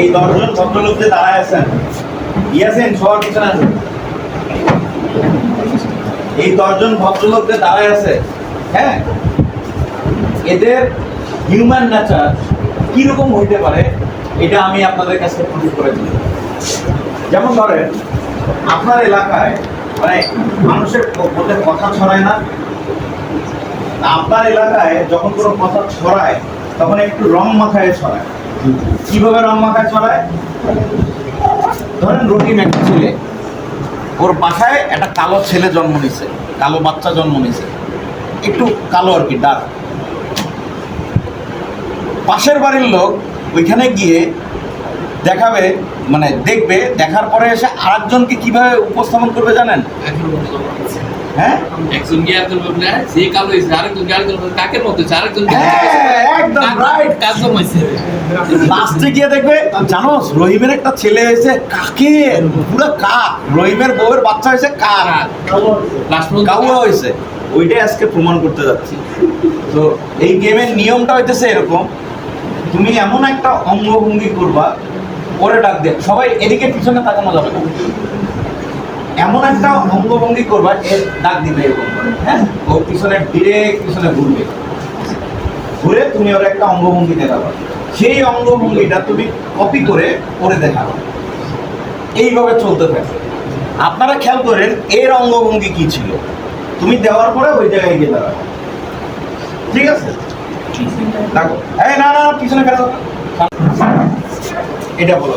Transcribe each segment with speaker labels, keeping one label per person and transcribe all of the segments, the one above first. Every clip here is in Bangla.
Speaker 1: এই দশজন ভদ্রলোক যে দাঁড়ায় আছেন, ইয়াসেন, সবার পিছনে আছেন এই দশজন ভদ্রলোক যে দাঁড়ায় আছে হ্যাঁ? এদের হিউম্যান নেচার কীরকম হইতে পারে, এটা আমি আপনাদের কাছে প্রুভ করে দিই। যেমন ধরেন, আপনার এলাকায় মানে মানুষের মধ্যে কথা ছড়ায় না। আপনার এলাকায় যখন কোনো কথা ছড়ায়, তখন একটু রং মাথায় ছড়ায়। কীভাবে রং মাখায় ছড়ায় ধরেন রহিম একটা ছেলে, ওর বাসায় একটা কালো ছেলে জন্ম নিছে, কালো বাচ্চা জন্ম নিছে। একটু কালো আর কি ডাক পাশের বাড়ির লোক ওইখানে গিয়ে দেখাবে মানে দেখবে, দেখার পরে এসে আরেকজনকে কীভাবে উপস্থাপন করবে জানেন? হ্যাঁ?
Speaker 2: একজন গিয়ার করবে না যে কালো হয়েছে আরেকজন গিয়ার করবে কাকের মতো হয়েছে আরেকজন
Speaker 1: হ্যাঁ, একদম right.
Speaker 2: কাজ জমাইছে
Speaker 1: লাস্টে গিয়ে দেখবে জানো রহিমের একটা ছেলে হয়েছে কাকে? পুরো কাক। রহিমের বউয়ের বাচ্চা হয়েছে কাক।
Speaker 2: লাস্ট
Speaker 1: কাউয়া হয়েছে। ওইটাই আজকে প্রমাণ করতে যাচ্ছি। তো এই গেমের নিয়মটা হইতেছে এরকম তুমি এমন একটা অঙ্গভঙ্গি করবা পরে ডাক দিয়ে সবাই এদিকে পিছনে তাকানো যাবে না। এমন একটা অঙ্গভঙ্গি করবা এর ডাক দিবে এরকম হ্যাঁ? ও পিছনে ডিরেক্ট পিছনে ঘুরবে। ঘুরে তুমি ওর একটা অঙ্গভঙ্গি দেখাবা। সেই অঙ্গভঙ্গিটা তুমি কপি করে করে দেখাবা। এইভাবে চলতে থাকে। আপনারা খেয়াল করেন, এর অঙ্গভঙ্গি কি ছিল? তুমি দেওয়ার পরে ওই জায়গায় গিয়ে দাঁড়াবে ঠিক আছে? দেখো এই, না না পিছনে ফেরো এটা বলো।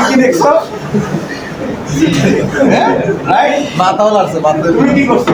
Speaker 1: কি দেখছ হ্যাঁ রাইট
Speaker 3: মাথাও লাগছে মাথা
Speaker 1: তুমি কি করছ?